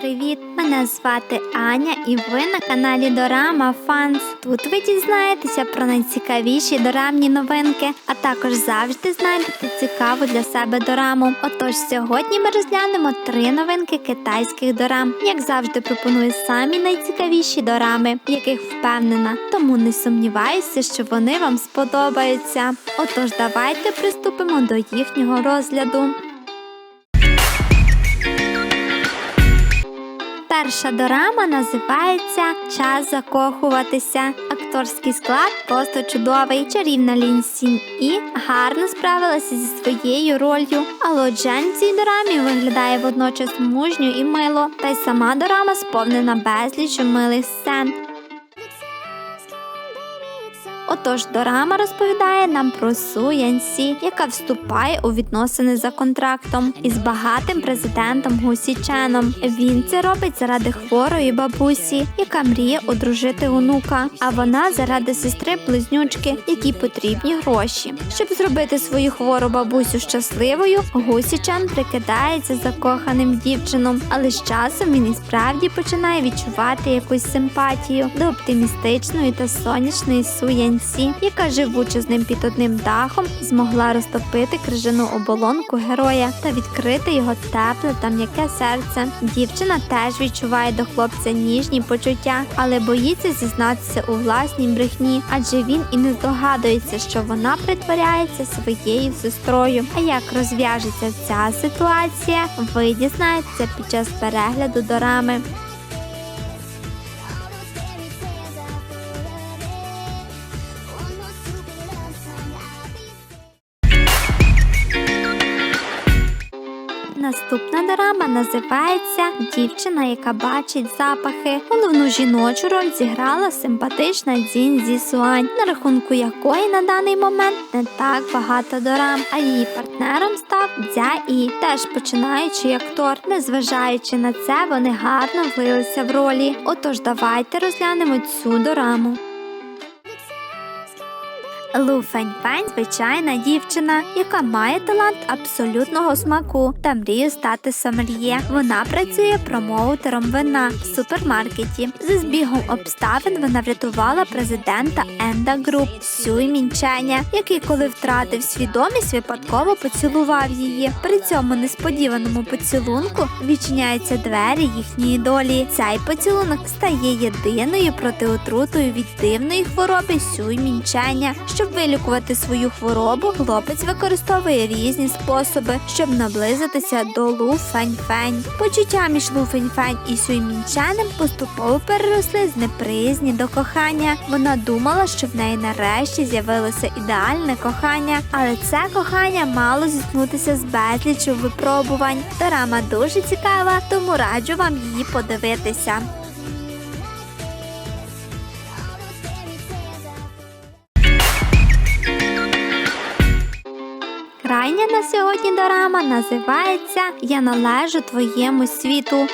привіт! Мене звати Аня і ви на каналі Дорама Фанс. Тут ви дізнаєтеся про найцікавіші дорамні новинки, а також завжди знайдете цікаву для себе дораму. Отож, сьогодні ми розглянемо три новинки китайських дорам. Як завжди, пропоную самі найцікавіші дорами, яких впевнена, тому не сумніваюся, що вони вам сподобаються. Отож, давайте приступимо до їхнього розгляду. Перша дорама називається Час закохуватися. Акторський склад просто чудовий. Чарівна Лін Сін і гарно справилася зі своєю ролью. Але Джен в цій дорамі виглядає водночас мужньо і мило. Та й сама дорама сповнена безліч милих сцен. Отож, дорама розповідає нам про Су Янсі, яка вступає у відносини за контрактом із багатим президентом Гусі Ченом. Він це робить заради хворої бабусі, яка мріє одружити онука. А вона заради сестри близнючки, якій потрібні гроші. Щоб зробити свою хвору бабусю щасливою, Гусі Чен прикидається закоханим дівчином, але з часом він і справді починає відчувати якусь симпатію до оптимістичної та сонячної Су Янсі, яка живучи з ним під одним дахом, змогла розтопити крижану оболонку героя та відкрити його тепле та м'яке серце. Дівчина теж відчуває до хлопця ніжні почуття, але боїться зізнатися у власній брехні, адже він і не здогадується, що вона притворяється своєю сестрою. А як розв'яжеться ця ситуація, ви дізнаєтеся під час перегляду дорами. Наступна дорама називається Дівчина, яка бачить запахи. Головну жіночу роль зіграла симпатична Дзін Зі Суань, на рахунку якої на даний момент не так багато дорам. А її партнером став Дзя І, теж починаючи актор. Незважаючи на це, вони гарно влилися в ролі. Отож, давайте розглянемо цю дораму. Лу Фень-Фень – звичайна дівчина, яка має талант абсолютного смаку та мріє стати сомельє. Вона працює промоутером вина в супермаркеті. За збігом обставин вона врятувала президента Енда Груп Сюй Мінченя, який, коли втратив свідомість, випадково поцілував її. При цьому несподіваному поцілунку відчиняються двері їхньої долі. Цей поцілунок стає єдиною протиотрутою від дивної хвороби Сюй Мінченя. Щоб вилікувати свою хворобу, хлопець використовує різні способи, щоб наблизитися до Лу Фень-Фень. Почуття між Лу Фень-Фень і Сюймінчанем поступово переросли з неприязні до кохання. Вона думала, що в неї нарешті з'явилося ідеальне кохання, але це кохання мало зіткнутися з безліччю випробувань. Дорама дуже цікава, тому раджу вам її подивитися. Крайня на сьогодні дорама називається Я належу твоєму світу.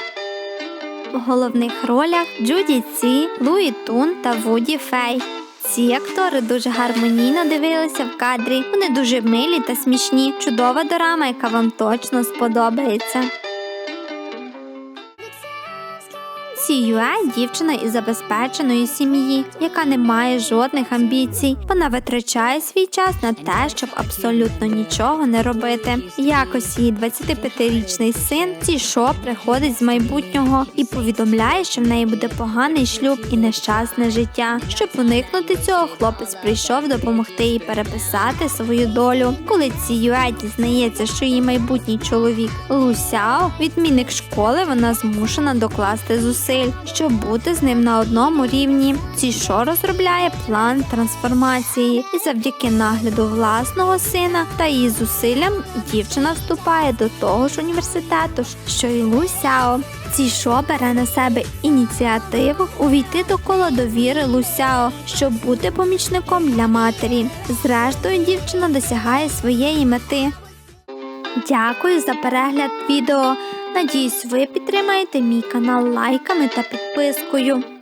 В головних ролях Джуді Ці, Луї Тун та Вуді Фей. Ці актори дуже гармонійно дивилися в кадрі. Вони дуже милі та смішні. Чудова дорама, яка вам точно сподобається. Сі Юе – дівчина із забезпеченої сім'ї, яка не має жодних амбіцій. Вона витрачає свій час на те, щоб абсолютно нічого не робити. Якось її 25-річний син Ці Шо приходить з майбутнього і повідомляє, що в неї буде поганий шлюб і нещасне життя. Щоб уникнути цього, хлопець прийшов допомогти їй переписати свою долю. Коли Ці Юе дізнається, що її майбутній чоловік Лу Сяо, відмінник школи, вона змушена докласти зусиль щоб бути з ним на одному рівні. Ці шо розробляє план трансформації, і завдяки нагляду власного сина та її зусиллям дівчина вступає до того ж університету, що й Лу Сяо. Ці шо бере на себе ініціативу увійти до кола довіри Лусяо, щоб бути помічником для матері. Зрештою, дівчина досягає своєї мети. Дякую за перегляд відео. Надіюсь, ви підтримаєте мій канал лайками та підпискою.